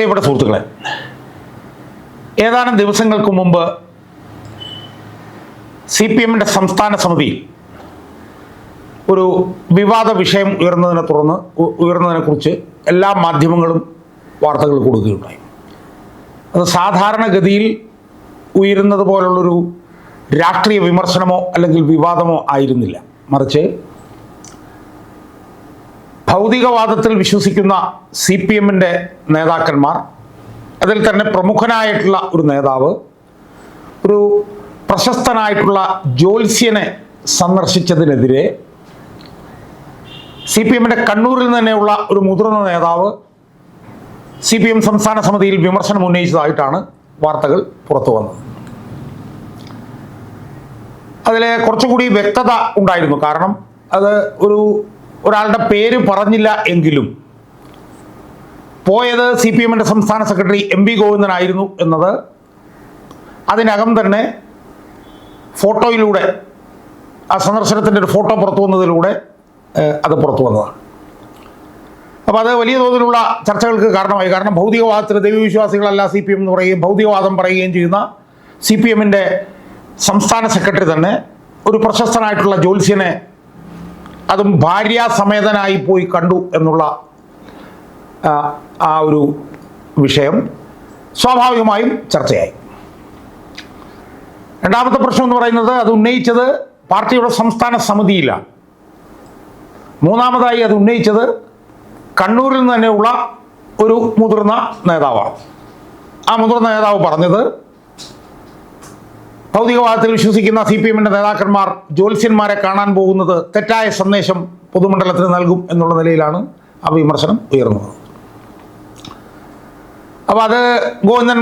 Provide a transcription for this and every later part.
പ്രിയപ്പെട്ട സുഹൃത്തുക്കളെ ഏതാനും ദിവസങ്ങൾക്ക് മുമ്പ് സി പി എമ്മിന്റെ സംസ്ഥാന സമിതി ഒരു വിവാദ വിഷയം ഉയർന്നതിനെ തുടർന്ന് ഉയർന്നതിനെക്കുറിച്ച് എല്ലാ മാധ്യമങ്ങളും വാർത്തകൾ കൊടുക്കുകയുണ്ടായി. അത് സാധാരണഗതിയിൽ ഉയരുന്നത് പോലുള്ളൊരു രാഷ്ട്രീയ വിമർശനമോ അല്ലെങ്കിൽ വിവാദമോ ആയിരുന്നില്ല. മറിച്ച് ഭൗതികവാദത്തിൽ വിശ്വസിക്കുന്ന സി പി എമ്മിന്റെ നേതാക്കന്മാർ അതിൽ തന്നെ പ്രമുഖനായിട്ടുള്ള ഒരു നേതാവ് ഒരു പ്രശസ്തനായിട്ടുള്ള ജ്യോത്സ്യനെ സന്ദർശിച്ചതിനെതിരെ സി പി എമ്മിന്റെ കണ്ണൂരിൽ തന്നെയുള്ള ഒരു മുതിർന്ന നേതാവ് സി പി എം സംസ്ഥാന സമിതിയിൽ വിമർശനം ഉന്നയിച്ചതായിട്ടാണ് വാർത്തകൾ പുറത്തു വന്നത്. അതിൽ കുറച്ചുകൂടി വ്യക്തത ഉണ്ടായിരുന്നു. കാരണം അത് ഒരു ഒരാളുടെ പേര് പറഞ്ഞില്ല എങ്കിലും പോയത് സി പി എമ്മിന്റെ സംസ്ഥാന സെക്രട്ടറി എം വി ഗോവിന്ദനായിരുന്നു എന്നത് അതിനകം തന്നെ ഫോട്ടോയിലൂടെ ആ സന്ദർശനത്തിന്റെ ഒരു ഫോട്ടോ പുറത്തു വന്നതിലൂടെ അത് പുറത്തു വന്നതാണ്. അപ്പോൾ അത് വലിയ തോതിലുള്ള ചർച്ചകൾക്ക് കാരണമായി. കാരണം ഭൗതികവാദത്തിൽ ദൈവവിശ്വാസികളല്ല സി പി എം എന്ന് പറയുകയും ഭൗതികവാദം പറയുകയും ചെയ്യുന്ന സി പി എമ്മിന്റെ സംസ്ഥാന സെക്രട്ടറി തന്നെ ഒരു പ്രശസ്തനായിട്ടുള്ള ജ്യോത്സ്യനെ അതും ഭാര്യാസമേതനായി പോയി കണ്ടു എന്നുള്ള ആ, ഒരു വിഷയം സ്വാഭാവികമായും ചർച്ചയായി. രണ്ടാമത്തെ പ്രശ്നം എന്ന് പറയുന്നത് അത് ഉന്നയിച്ചത് പാർട്ടിയുടെ സംസ്ഥാന സമിതിയിലാണ്. മൂന്നാമതായി അത് ഉന്നയിച്ചത് കണ്ണൂരിൽ തന്നെയുള്ള ഒരു മുതിർന്ന നേതാവാണ്. ആ മുതിർന്ന നേതാവ് പറഞ്ഞത് ഭൗതികവാദത്തിൽ വിശ്വസിക്കുന്ന സി പി എമ്മിന്റെ നേതാക്കന്മാർ ജ്യോത്സ്യന്മാരെ കാണാൻ പോകുന്നത് തെറ്റായ സന്ദേശം പൊതുമണ്ഡലത്തിന് നൽകും എന്നുള്ള നിലയിലാണ് ആ വിമർശനം ഉയർന്നത്. അപ്പോൾ അത് ഗോവിന്ദൻ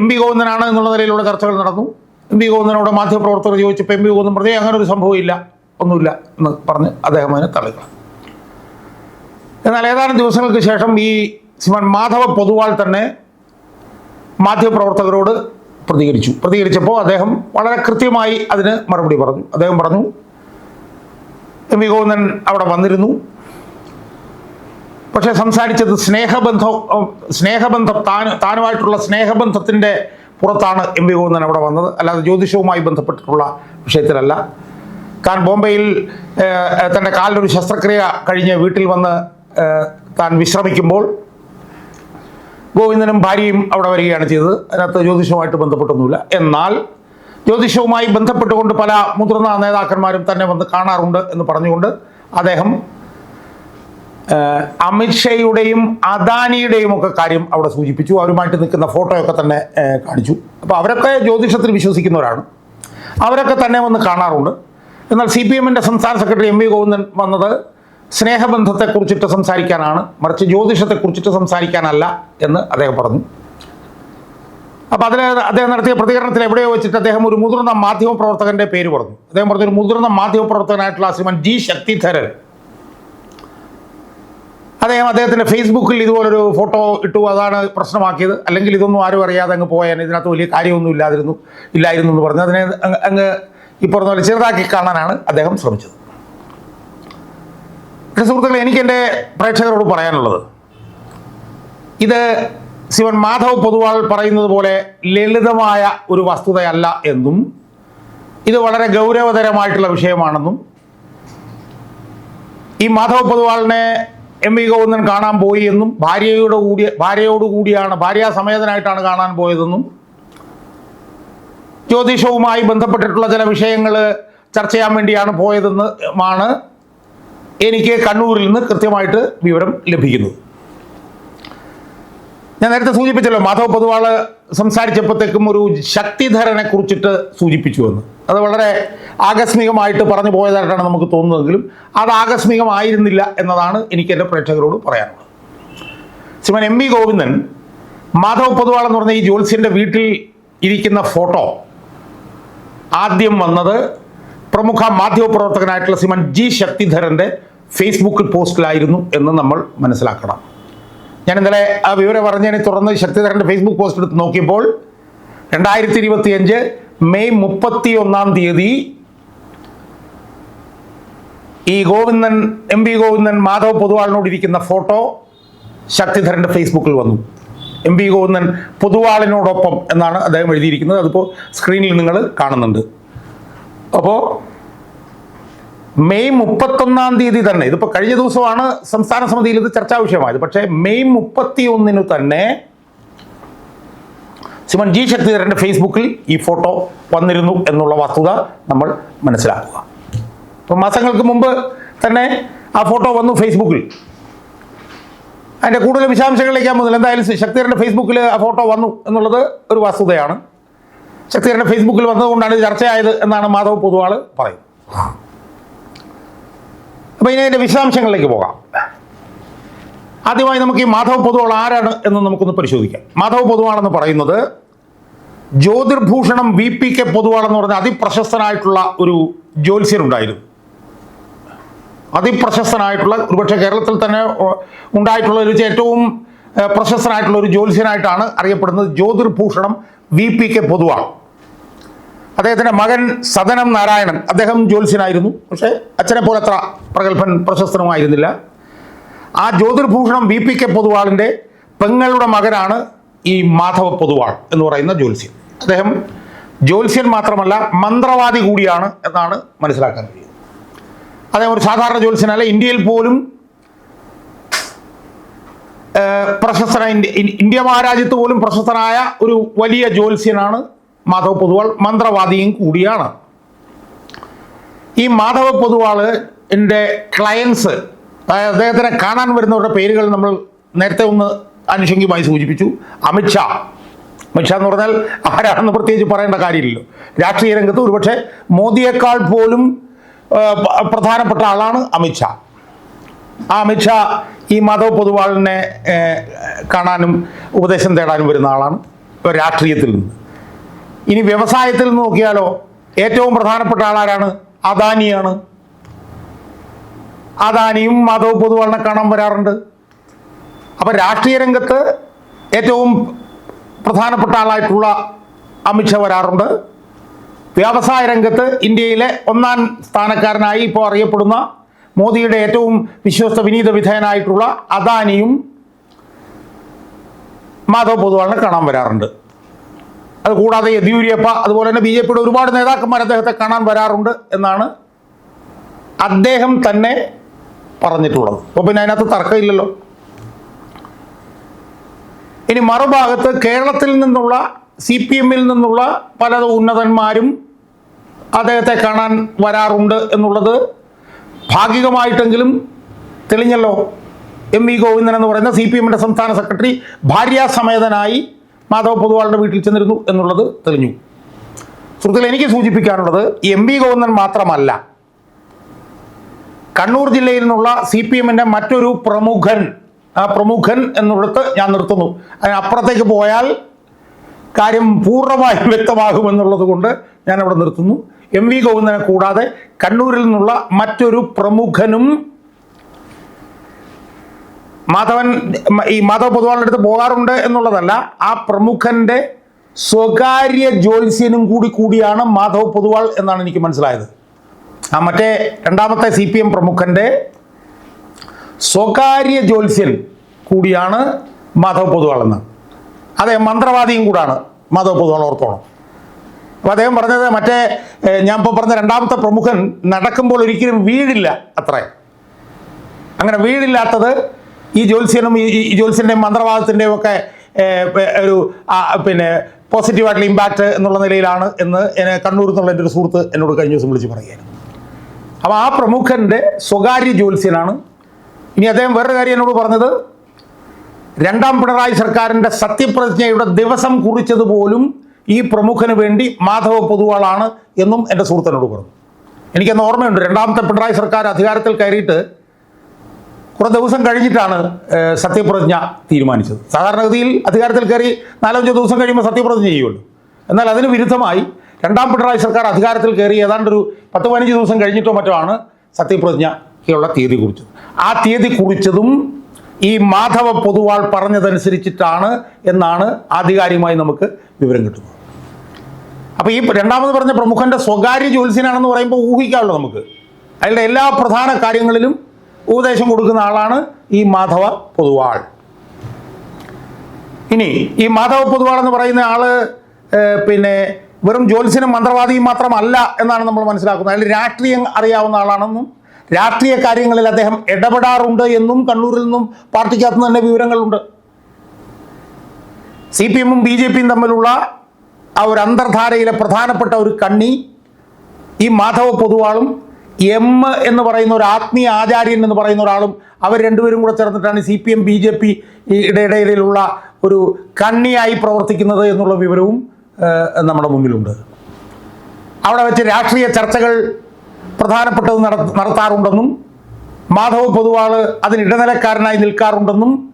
എം പി ഗോവിന്ദനാണ് എന്നുള്ള നിലയിലുള്ള ചർച്ചകൾ നടന്നു. എം പി ഗോവിന്ദനോട് മാധ്യമപ്രവർത്തകർ ചോദിച്ചപ്പോൾ എം പി ഗോവിന്ദൻ പറഞ്ഞു അങ്ങനെ ഒരു സംഭവമില്ല ഒന്നുമില്ല എന്ന് പറഞ്ഞ് അദ്ദേഹം അതിനെ തള്ളിക്കളഞ്ഞു. എന്നാൽ ഏതാനും ദിവസങ്ങൾക്ക് ശേഷം ഈ ശ്രീമാൻ മാധവ പൊതുവാൾ തന്നെ മാധ്യമപ്രവർത്തകരോട് പ്രതികരിച്ചു. പ്രതികരിച്ചപ്പോൾ അദ്ദേഹം വളരെ കൃത്യമായി അതിന് മറുപടി പറഞ്ഞു. അദ്ദേഹം പറഞ്ഞു എം വി ഗോവിന്ദൻ അവിടെ വന്നിരുന്നു. പക്ഷെ സംസാരിച്ചത് സ്നേഹബന്ധം സ്നേഹബന്ധം താൻ താനുമായിട്ടുള്ള സ്നേഹബന്ധത്തിന്റെ പുറത്താണ് എം വി ഗോവിന്ദൻ അവിടെ വന്നത്. അല്ലാതെ ജ്യോതിഷവുമായി ബന്ധപ്പെട്ടിട്ടുള്ള വിഷയത്തിലല്ല. താൻ ബോംബെയിൽ തന്റെ കാലിലൊരു ശസ്ത്രക്രിയ കഴിഞ്ഞ് വീട്ടിൽ വന്ന് താൻ വിശ്രമിക്കുമ്പോൾ ഗോവിന്ദനും ഭാര്യയും അവിടെ വരികയാണ് ചെയ്തത്. അതിനകത്ത് ജ്യോതിഷവുമായിട്ട് ബന്ധപ്പെട്ടൊന്നുമില്ല. എന്നാൽ ജ്യോതിഷവുമായി ബന്ധപ്പെട്ടുകൊണ്ട് പല മുതിർന്ന നേതാക്കന്മാരും തന്നെ വന്ന് കാണാറുണ്ട് എന്ന് പറഞ്ഞുകൊണ്ട് അദ്ദേഹം അമിത്ഷയുടെയും അദാനിയുടെയും ഒക്കെ കാര്യം അവിടെ സൂചിപ്പിച്ചു. അവരുമായിട്ട് നിൽക്കുന്ന ഫോട്ടോയൊക്കെ തന്നെ കാണിച്ചു. അപ്പോൾ അവരൊക്കെ ജ്യോതിഷത്തിൽ വിശ്വസിക്കുന്നവരാണ്. അവരൊക്കെ തന്നെ വന്ന് കാണാറുണ്ട്. എന്നാൽ സി പി എമ്മിന്റെ സംസ്ഥാന സെക്രട്ടറി എം വി ഗോവിന്ദൻ വന്നത് സ്നേഹബന്ധത്തെക്കുറിച്ചിട്ട് സംസാരിക്കാനാണ് മറിച്ച് ജ്യോതിഷത്തെക്കുറിച്ചിട്ട് സംസാരിക്കാനല്ല എന്ന് അദ്ദേഹം പറഞ്ഞു. അപ്പോൾ അതിൽ അദ്ദേഹം നടത്തിയ പ്രതികരണത്തിൽ എവിടെയോ വെച്ചിട്ട് അദ്ദേഹം ഒരു മുതിർന്ന മാധ്യമപ്രവർത്തകന്റെ പേര് പറഞ്ഞു. അദ്ദേഹം പറഞ്ഞു ഒരു മുതിർന്ന മാധ്യമപ്രവർത്തകനായിട്ടുള്ള ശ്രീമൻ ജി ശക്തിധരൻ. അദ്ദേഹം അദ്ദേഹത്തിന്റെ ഫേസ്ബുക്കിൽ ഇതുപോലൊരു ഫോട്ടോ ഇട്ടു അതാണ് പ്രശ്നമാക്കിയത്. അല്ലെങ്കിൽ ഇതൊന്നും ആരും അറിയാതെ അങ്ങ് പോയാൽ ഇതിനകത്ത് വലിയ കാര്യമൊന്നും ഇല്ലാതിരുന്നു ഇല്ലായിരുന്നു എന്ന് പറഞ്ഞു. അതിനെ അങ്ങ് ഈ പറഞ്ഞ പോലെ ചെറുതാക്കി കാണാനാണ് അദ്ദേഹം ശ്രമിച്ചത്. സുഹൃത്തുക്കളെ എനിക്ക് എന്റെ പ്രേക്ഷകരോട് പറയാനുള്ളത്. ഇത് ശിവൻ മാധവ് പൊതുവാൾ പറയുന്നത് പോലെ ലളിതമായ ഒരു വസ്തുതയല്ല എന്നും ഇത് വളരെ ഗൗരവതരമായിട്ടുള്ള വിഷയമാണെന്നും ഈ മാധവ് പൊതുവാളിനെ എം വി ഗോവിന്ദൻ കാണാൻ പോയി എന്നും ഭാര്യയോട് കൂടി ഭാര്യയോട് കൂടിയാണ് ഭാര്യാസമേതനായിട്ടാണ് കാണാൻ പോയതെന്നും ജ്യോതിഷവുമായി ബന്ധപ്പെട്ടിട്ടുള്ള ചില വിഷയങ്ങൾ ചർച്ച ചെയ്യാൻ വേണ്ടിയാണ് പോയതെന്ന് ആണ് എനിക്ക് കണ്ണൂരിൽ നിന്ന് കൃത്യമായിട്ട് വിവരം ലഭിക്കുന്നത് ഞാൻ നേരത്തെ സൂചിപ്പിച്ചല്ലോ മാധവ് പൊതുവാൾ സംസാരിച്ചപ്പോഴത്തേക്കും ഒരു ശക്തിധരനെ കുറിച്ചിട്ട് സൂചിപ്പിച്ചു എന്ന്. അത് വളരെ ആകസ്മികമായിട്ട് പറഞ്ഞു പോയതായിട്ടാണ് നമുക്ക് തോന്നുന്നതെങ്കിലും അത് ആകസ്മികമായിരുന്നില്ല എന്നതാണ് എനിക്ക് എന്റെ പ്രേക്ഷകരോട് പറയാനുള്ളത്. ശ്രീമൻ എം വി ഗോവിന്ദൻ മാധവ് പൊതുവാൾ എന്ന് പറഞ്ഞ ഈ ജ്യോത്സ്യന്റെ വീട്ടിൽ ഇരിക്കുന്ന ഫോട്ടോ ആദ്യം വന്നത് പ്രമുഖ മാധ്യമപ്രവർത്തകനായിട്ടുള്ള സിമൻ ജി ശക്തിധരന്റെ ഫേസ്ബുക്കിൽ പോസ്റ്റിലായിരുന്നു എന്ന് നമ്മൾ മനസ്സിലാക്കണം. ഞാൻ ഇന്നലെ ആ വിവരം പറഞ്ഞതിനെ തുടർന്ന് ശക്തിധരന്റെ ഫേസ്ബുക്ക് പോസ്റ്റ് എടുത്ത് നോക്കിയപ്പോൾ രണ്ടായിരത്തി ഇരുപത്തി അഞ്ച് മെയ് മുപ്പത്തി ഒന്നാം തീയതി ഈ ഗോവിന്ദൻ എം വി ഗോവിന്ദൻ മാധവ് പൊതുവാളിനോട് ഇരിക്കുന്ന ഫോട്ടോ ശക്തിധരന്റെ ഫേസ്ബുക്കിൽ വന്നു. എം വി ഗോവിന്ദൻ പൊതുവാളിനോടൊപ്പം എന്നാണ് അദ്ദേഹം എഴുതിയിരിക്കുന്നത്. അതിപ്പോൾ സ്ക്രീനിൽ നിങ്ങൾ കാണുന്നുണ്ട്. അപ്പോൾ മെയ് മുപ്പത്തൊന്നാം തീയതി തന്നെ ഇതിപ്പോൾ കഴിഞ്ഞ ദിവസമാണ് സംസ്ഥാന സമിതിയിൽ ഇത് ചർച്ചാ വിഷയമായത് പക്ഷേ മെയ് മുപ്പത്തി ഒന്നിന് തന്നെ സിമൻ ജി ശക്തിധരന്റെ ഫേസ്ബുക്കിൽ ഈ ഫോട്ടോ വന്നിരുന്നു എന്നുള്ള വസ്തുത നമ്മൾ മനസ്സിലാക്കുക. അപ്പോൾ മാസങ്ങൾക്ക് മുമ്പ് തന്നെ ആ ഫോട്ടോ വന്നു ഫേസ്ബുക്കിൽ. അതിന്റെ കൂടുതൽ വിശദാംശങ്ങളിലേക്ക് പോകുന്നില്ല എന്തായാലും ശക്തിധരന്റെ ഫേസ്ബുക്കിൽ ആ ഫോട്ടോ വന്നു എന്നുള്ളത് ഒരു വസ്തുതയാണ്. ശക്തിധരന്റെ ഫേസ്ബുക്കിൽ വന്നതുകൊണ്ടാണ് ചർച്ചയായത് എന്നാണ് മാധവ് പൊതുവാൾ പറയുന്നത്. അപ്പോൾ ഇനി അതിന്റെ വിശദാംശങ്ങളിലേക്ക് പോകാം. ആദ്യമായി നമുക്ക് ഈ മാധവ് പൊതുവാൾ ആരാണ് എന്ന് നമുക്കൊന്ന് പരിശോധിക്കാം. മാധവ് പൊതുവാളെന്ന് പറയുന്നത് ജ്യോതിർഭൂഷണം വി പി കെ പൊതുവാളെന്ന് പറഞ്ഞ അതിപ്രശസ്തനായിട്ടുള്ള ഒരു ജ്യോത്സ്യനുണ്ടായിരുന്നു അതിപ്രശസ്തനായിട്ടുള്ള ഒരുപക്ഷെ കേരളത്തിൽ തന്നെ ഉണ്ടായിട്ടുള്ള ഒരു ഏറ്റവും പ്രശസ്തനായിട്ടുള്ള ഒരു ജ്യോത്സ്യനായിട്ടാണ് അറിയപ്പെടുന്നത് ജ്യോതിർഭൂഷണം വി പി കെ പൊതുവാ അദ്ദേഹത്തിന്റെ മകൻ സദനം നാരായണൻ അദ്ദേഹം ജ്യോത്സ്യനായിരുന്നു. പക്ഷേ അച്ഛനെ പോലെ അത്ര പ്രഗത്ഭൻ പ്രശസ്തനുമായിരുന്നില്ല. ആ ജ്യോതിർഭൂഷണം വി പി കെ പൊതുവാളിന്റെ പെങ്ങളുടെ മകനാണ് ഈ മാധവ പൊതുവാൾ എന്ന് പറയുന്ന ജ്യോത്സ്യൻ. അദ്ദേഹം ജ്യോത്സ്യൻ മാത്രമല്ല മന്ത്രവാദി കൂടിയാണ് എന്നാണ് മനസ്സിലാക്കാൻ കഴിയുന്നത്. അദ്ദേഹം ഒരു സാധാരണ ജ്യോത്സ്യനല്ല ഇന്ത്യയിൽ പോലും പ്രശസ്തനായ ഇന്ത്യ മഹാരാജ്യത്ത് പോലും പ്രശസ്തനായ ഒരു വലിയ ജ്യോത്സ്യനാണ് മാധവ പൊതുവാൾ. മന്ത്രവാദിയും കൂടിയാണ്. ഈ മാധവ പൊതുവാൾ എന്റെ ക്ലയൻസ് അതായത് അദ്ദേഹത്തിനെ കാണാൻ വരുന്നവരുടെ പേരുകൾ നമ്മൾ നേരത്തെ ഒന്ന് ആനുഷംഗികമായി സൂചിപ്പിച്ചു. അമിത്ഷാ അമിത്ഷാ എന്ന് പറഞ്ഞാൽ ആരാണെന്ന് പ്രത്യേകിച്ച് പറയേണ്ട കാര്യമില്ലല്ലോ. രാഷ്ട്രീയ രംഗത്ത് ഒരുപക്ഷെ മോദിയേക്കാൾ പോലും പ്രധാനപ്പെട്ട ആളാണ് അമിത്ഷാ അമിത്ഷാ ഈ മാധവ് പൊതുവാളിനെ കാണാനും ഉപദേശം തേടാനും വരുന്ന ആളാണ്. രാഷ്ട്രീയത്തിൽ നിന്ന്. ഇനി വ്യവസായത്തിൽ നിന്ന് നോക്കിയാലോ ഏറ്റവും പ്രധാനപ്പെട്ട ആളാരാണ്? അദാനിയാണ്. അദാനിയും മാധവ് പൊതുവാളിനെ കാണാൻ വരാറുണ്ട്. അപ്പൊ രാഷ്ട്രീയ രംഗത്ത് ഏറ്റവും പ്രധാനപ്പെട്ട ആളായിട്ടുള്ള അമിത്ഷാ വരാറുണ്ട്. വ്യവസായ രംഗത്ത് ഇന്ത്യയിലെ ഒന്നാം സ്ഥാനക്കാരനായി ഇപ്പോൾ അറിയപ്പെടുന്ന മോദിയുടെ ഏറ്റവും വിശ്വസ്ത വിനീത വിധേയനായിട്ടുള്ള അദാനിയും മാധവ് പൊതുവാളിനെ കാണാൻ വരാറുണ്ട്. അത് കൂടാതെ യെദ്യൂരപ്പ അതുപോലെ തന്നെ ബി ജെ പിയുടെ ഒരുപാട് നേതാക്കന്മാർ അദ്ദേഹത്തെ കാണാൻ വരാറുണ്ട് എന്നാണ് അദ്ദേഹം തന്നെ പറഞ്ഞിട്ടുള്ളത്. അപ്പോൾ പിന്നെ അതിനകത്ത് തർക്കമില്ലല്ലോ. ഇനി മറുഭാഗത്ത് കേരളത്തിൽ നിന്നുള്ള സി പി എമ്മിൽ നിന്നുള്ള പല ഉന്നതന്മാരും അദ്ദേഹത്തെ കാണാൻ വരാറുണ്ട് എന്നുള്ളത് ഭാഗികമായിട്ടെങ്കിലും തെളിഞ്ഞല്ലോ. എം വി ഗോവിന്ദൻ എന്ന് പറയുന്ന സി പി എമ്മിന്റെ സംസ്ഥാന സെക്രട്ടറി ഭാര്യാസമേതനായി മാധവ് പൊതുവാളുടെ വീട്ടിൽ ചെന്നിരുന്നു എന്നുള്ളത് തെളിഞ്ഞു. സുഹൃത്തുക്കൾ എനിക്ക് സൂചിപ്പിക്കാനുള്ളത് എം വി ഗോവിന്ദൻ മാത്രമല്ല. കണ്ണൂർ ജില്ലയിൽ നിന്നുള്ള സി പി എമ്മിന്റെ മറ്റൊരു പ്രമുഖൻ ആ പ്രമുഖൻ എന്നുള്ളത് ഞാൻ നിർത്തുന്നു. അതിനപ്പുറത്തേക്ക് പോയാൽ കാര്യം പൂർണമായും വ്യക്തമാകുമെന്നുള്ളത് കൊണ്ട് ഞാനവിടെ നിർത്തുന്നു. എം വി ഗോവിന്ദനെ കൂടാതെ കണ്ണൂരിൽ നിന്നുള്ള മറ്റൊരു പ്രമുഖനും മാധവൻ ഈ മാധവ പൊതുവാളിന്റെ അടുത്ത് പോകാറുണ്ട് എന്നുള്ളതല്ല ആ പ്രമുഖന്റെ സ്വകാര്യ ജ്യോത്സ്യനും കൂടി കൂടിയാണ് മാധവ് പൊതുവാൾ എന്നാണ് എനിക്ക് മനസ്സിലായത്. ആ മറ്റേ രണ്ടാമത്തെ സി പി എം പ്രമുഖന്റെ സ്വകാര്യ ജ്യോത്സ്യൻ കൂടിയാണ് മാധവ് പൊതുവാൾ എന്ന്. അതെ മന്ത്രവാദിയും കൂടാണ് മാധവ് പൊതുവാൾ ഓർത്തോണം അപ്പോൾ അദ്ദേഹം പറഞ്ഞത് മറ്റേ ഞാൻ ഇപ്പോൾ പറഞ്ഞ രണ്ടാമത്തെ പ്രമുഖൻ നടക്കുമ്പോൾ ഒരിക്കലും വീഴില്ല അത്ര. അങ്ങനെ വീഴില്ലാത്തത് ഈ ജ്യോത്സ്യനും ഈ ജ്യോത്സ്യന്റെയും മന്ത്രവാദത്തിന്റെയും ഒക്കെ ഒരു പിന്നെ പോസിറ്റീവായിട്ടുള്ള ഇമ്പാക്റ്റ് എന്നുള്ള നിലയിലാണ് എന്ന് എന്നെ കണ്ണൂർ എന്നുള്ള എന്റെ ഒരു സുഹൃത്ത് എന്നോട് കഴിഞ്ഞ ദിവസം വിളിച്ച് പറയുകയായിരുന്നു. അപ്പോൾ ആ പ്രമുഖന്റെ സ്വകാര്യ ജ്യോത്സ്യനാണ്. ഇനി അദ്ദേഹം വേറൊരു കാര്യം എന്നോട് പറഞ്ഞത് രണ്ടാം പിണറായി സർക്കാരിന്റെ സത്യപ്രതിജ്ഞയുടെ ദിവസം കുറിച്ചത് പോലും ഈ പ്രമുഖന് വേണ്ടി മാധവ പൊതുവാളാണ് എന്നും എന്റെ സുഹൃത്തിനോട് പറഞ്ഞു. എനിക്കന്ന് ഓർമ്മയുണ്ട് രണ്ടാമത്തെ പിണറായി സർക്കാർ അധികാരത്തിൽ കയറിയിട്ട് കുറേ ദിവസം കഴിഞ്ഞിട്ടാണ് സത്യപ്രതിജ്ഞ തീരുമാനിച്ചത്. സാധാരണഗതിയിൽ അധികാരത്തിൽ കയറി നാലഞ്ച് ദിവസം കഴിയുമ്പോൾ സത്യപ്രതിജ്ഞ ചെയ്യുമല്ലോ. എന്നാൽ അതിന് വിരുദ്ധമായി രണ്ടാം പിണറായി സർക്കാർ അധികാരത്തിൽ കയറി ഏതാണ്ട് ഒരു പത്ത് പതിനഞ്ച് ദിവസം കഴിഞ്ഞിട്ടോ മറ്റോ ആണ് സത്യപ്രതിജ്ഞയ്ക്കുള്ള തീയതി കുറിച്ചത്. ആ തീയതി കുറിച്ചതും ഈ മാധവ പൊതുവാൾ പറഞ്ഞതനുസരിച്ചിട്ടാണ് എന്നാണ് ആധികാരികമായി നമുക്ക് വിവരം കിട്ടുന്നത്. അപ്പോൾ ഈ രണ്ടാമത് പറഞ്ഞ പ്രമുഖന്റെ സ്വകാര്യ ജ്യോത്സ്യനാണെന്ന് പറയുമ്പോൾ ഊഹിക്കാമല്ലോ നമുക്ക്. അയാളുടെ എല്ലാ പ്രധാന കാര്യങ്ങളിലും ഉപദേശം കൊടുക്കുന്ന ആളാണ് ഈ മാധവ പൊതുവാൾ. ഇനി ഈ മാധവ പൊതുവാൾ എന്ന് പറയുന്ന ആൾ പിന്നെ വെറും ജ്യോത്സ്യനും മന്ത്രവാദിയും മാത്രമല്ല എന്നാണ് നമ്മൾ മനസ്സിലാക്കുന്നത്. അയാൾ രാഷ്ട്രീയം അറിയാവുന്ന ആളാണെന്നും രാഷ്ട്രീയ കാര്യങ്ങളിൽ അദ്ദേഹം ഇടപെടാറുണ്ട് എന്നും കണ്ണൂരിൽ നിന്നും പാർട്ടിക്കകത്ത് തന്നെ വിവരങ്ങളുണ്ട്. സി പി എമ്മും ബി ജെ പിയും തമ്മിലുള്ള ആ ഒരു അന്തർധാരയിലെ പ്രധാനപ്പെട്ട ഒരു കണ്ണി ഈ മാധവ പൊതുവാളും എം എന്ന് പറയുന്ന ഒരു ആത്മീയ ആചാര്യൻ എന്ന് പറയുന്ന ഒരാളും അവർ രണ്ടുപേരും കൂടെ ചേർന്നിട്ടാണ് C P M B J P ഇടയിലുള്ള ഒരു കണ്ണിയായി പ്രവർത്തിക്കുന്നത് എന്നുള്ള വിവരവും നമ്മുടെ മുന്നിലുണ്ട്. അവിടെ വെച്ച് രാഷ്ട്രീയ ചർച്ചകൾ പ്രധാനപ്പെട്ടത് നട നടത്താറുണ്ടെന്നും മാധവ് പൊതുവാൾ അതിന് ഇടനിലക്കാരനായി നിൽക്കാറുണ്ടെന്നും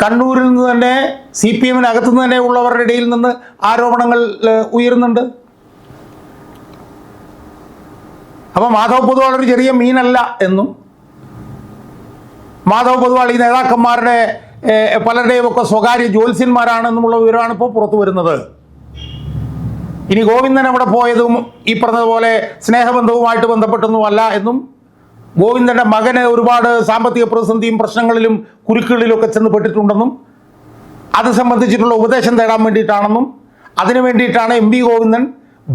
കണ്ണൂരിൽ നിന്ന് തന്നെ സി പി എമ്മിനകത്തു നിന്ന് തന്നെ ഉള്ളവരുടെ ഇടയിൽ നിന്ന് ആരോപണങ്ങൾ ഉയരുന്നുണ്ട്. അപ്പോൾ മാധവ് പൊതുവാൾ ഒരു ചെറിയ മീനല്ല എന്നും മാധവ് പൊതുവാൾ ഈ നേതാക്കന്മാരുടെ പലരുടെയും ഒക്കെ സ്വകാര്യ ജ്യോത്സ്യന്മാരാണെന്നുമുള്ള വിവരമാണ് ഇപ്പോൾ പുറത്തു വരുന്നത്. ഇനി ഗോവിന്ദൻ അവിടെ പോയതും ഈ പറഞ്ഞതുപോലെ സ്നേഹബന്ധവുമായിട്ട് ബന്ധപ്പെട്ടൊന്നുമല്ല എന്നും ഗോവിന്ദന്റെ മകന് ഒരുപാട് സാമ്പത്തിക പ്രതിസന്ധിയും പ്രശ്നങ്ങളിലും കുരുക്കുകളിലും ഒക്കെ ചെന്ന് പെട്ടിട്ടുണ്ടെന്നും അത് സംബന്ധിച്ചിട്ടുള്ള ഉപദേശം തേടാൻ വേണ്ടിയിട്ടാണെന്നും അതിനു വേണ്ടിയിട്ടാണ് എം വി ഗോവിന്ദൻ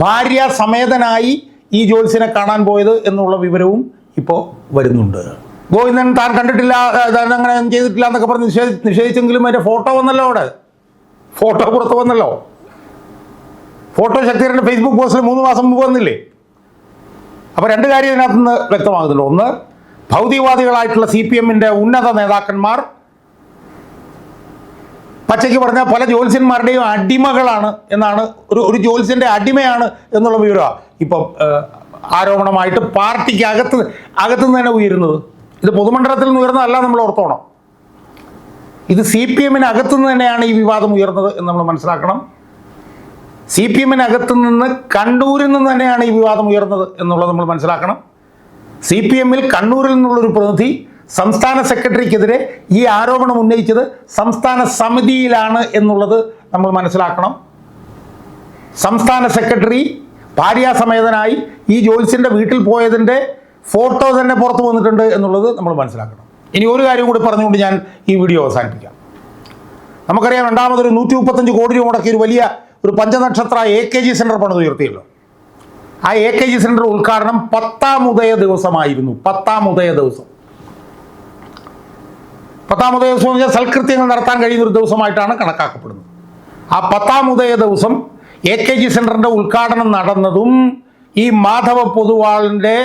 ഭാര്യ സമേതനായി ഈ ജോത്സ്യനെ കാണാൻ പോയത് എന്നുള്ള വിവരവും ഇപ്പോൾ വരുന്നുണ്ട്. ഗോവിന്ദൻ താൻ കണ്ടിട്ടില്ല താൻ അങ്ങനെ ചെയ്തിട്ടില്ല എന്നൊക്കെ പറഞ്ഞ് നിഷേധി നിഷേധിച്ചെങ്കിലും അതിന്റെ ഫോട്ടോ വന്നല്ലോ അവിടെ. ഫോട്ടോ പുറത്ത് വന്നല്ലോ. ഫോട്ടോ ശക്തിയുടെ ഫേസ്ബുക്ക് പോസ്റ്റിൽ മൂന്ന് മാസം മുമ്പ് വന്നില്ലേ? അപ്പോൾ രണ്ട് കാര്യം ഇതിനകത്ത് നിന്ന് ഒന്ന് ഭൗതികവാദികളായിട്ടുള്ള സി പി എമ്മിന്റെ ഉന്നത നേതാക്കന്മാർ പച്ചയ്ക്ക് പറഞ്ഞ പല ജ്യോത്സ്യന്മാരുടെയും അടിമകളാണ് എന്നാണ് ഒരു ഒരു ജ്യോത്സ്യന്റെ അടിമയാണ് എന്നുള്ള വിവരമാണ് ഇപ്പം ആരോപണമായിട്ട് പാർട്ടിക്ക് അകത്ത് അകത്തു നിന്ന് തന്നെ ഉയരുന്നത്. ഇത് പൊതുമണ്ഡലത്തിൽ നിന്ന് ഉയർന്നതല്ല നമ്മൾ ഓർത്തോണം. ഇത് സി പി എമ്മിന് അകത്തുനിന്ന് തന്നെയാണ് ഈ വിവാദം ഉയർന്നത് എന്ന് നമ്മൾ മനസ്സിലാക്കണം. സി പി എമ്മിനകത്തു നിന്ന് കണ്ണൂരിൽ നിന്ന് തന്നെയാണ് ഈ വിവാദം ഉയർന്നത് എന്നുള്ളത് നമ്മൾ മനസ്സിലാക്കണം. സി പി എമ്മിൽ കണ്ണൂരിൽ നിന്നുള്ളൊരു പ്രതിനിധി സംസ്ഥാന സെക്രട്ടറിക്കെതിരെ ഈ ആരോപണം ഉന്നയിച്ചത് സംസ്ഥാന സമിതിയിലാണ് എന്നുള്ളത് നമ്മൾ മനസ്സിലാക്കണം. സംസ്ഥാന സെക്രട്ടറി ഭാര്യാസമേതനായി ഈ ജോൽസിന്റെ വീട്ടിൽ പോയതിന്റെ ഫോട്ടോ തന്നെ പുറത്തു വന്നിട്ടുണ്ട് എന്നുള്ളത് നമ്മൾ മനസ്സിലാക്കണം. ഇനി ഒരു കാര്യം കൂടി പറഞ്ഞുകൊണ്ട് ഞാൻ ഈ വീഡിയോ അവസാനിപ്പിക്കാം. നമുക്കറിയാം രണ്ടാമതൊരു നൂറ്റി മുപ്പത്തഞ്ച് കോടി രൂപ മുടക്കിയ ഒരു വലിയ ഒരു പഞ്ചനക്ഷത്ര എ കെ ജി സെന്റർ പണിതുയർത്തിയല്ലോ ആ എ കെ ജി സെന്റർ ഉദ്ഘാടനം ഉദയ ദിവസമായിരുന്നു. പത്താം ഉദയ ദിവസം. പത്താം ഉദയ ദിവസം എന്ന് പറഞ്ഞാൽ സൽകൃത്യങ്ങൾ നടത്താൻ കഴിയുന്ന ഒരു ദിവസമായിട്ടാണ് കണക്കാക്കപ്പെടുന്നത്. ആ പത്താം ഉദയ ദിവസം എ കെ ജി സെന്ററിന്റെ ഉദ്ഘാടനം നടന്നതും ഈ മാധവ പൊതുവാളിന്റെ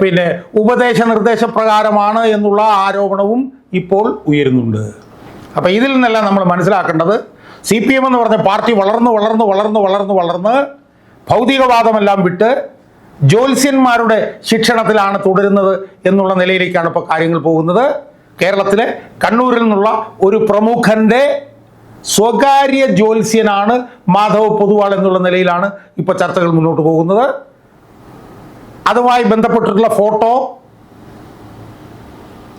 പിന്നെ ഉപദേശ നിർദ്ദേശപ്രകാരമാണ് എന്നുള്ള ആരോപണവും ഇപ്പോൾ ഉയരുന്നുണ്ട്. അപ്പോൾ ഇതിൽ നിന്നെല്ലാം നമ്മൾ മനസ്സിലാക്കേണ്ടത് സി പി എം എന്ന് പറഞ്ഞ പാർട്ടി വളർന്ന് വളർന്ന് വളർന്ന് വളർന്ന് വളർന്ന് ഭൗതികവാദമെല്ലാം വിട്ട് ജ്യോത്സ്യന്മാരുടെ ശിക്ഷണത്തിലാണ് തുടരുന്നത് എന്നുള്ള നിലയിലേക്കാണ് ഇപ്പോൾ കാര്യങ്ങൾ പോകുന്നത്. കേരളത്തിലെ കണ്ണൂരിൽ നിന്നുള്ള ഒരു പ്രമുഖന്റെ സ്വകാര്യ ജ്യോത്സ്യനാണ് മാധവ് പൊതുവാൾ എന്നുള്ള നിലയിലാണ് ഇപ്പോൾ ചർച്ചകൾ മുന്നോട്ട് പോകുന്നത്. അതുമായി ബന്ധപ്പെട്ടിട്ടുള്ള ഫോട്ടോ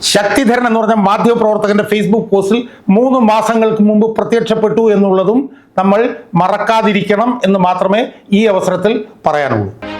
ശക്തിധരൻ എന്ന് പറഞ്ഞ മാധ്യമപ്രവർത്തകന്റെ ഫേസ്ബുക്ക് പോസ്റ്റിൽ മൂന്ന് മാസങ്ങൾക്ക് മുമ്പ് പ്രത്യക്ഷപ്പെട്ടു എന്നുള്ളതും നമ്മൾ മറക്കാതിരിക്കണം എന്ന് മാത്രമേ ഈ അവസരത്തിൽ പറയാനുള്ളൂ.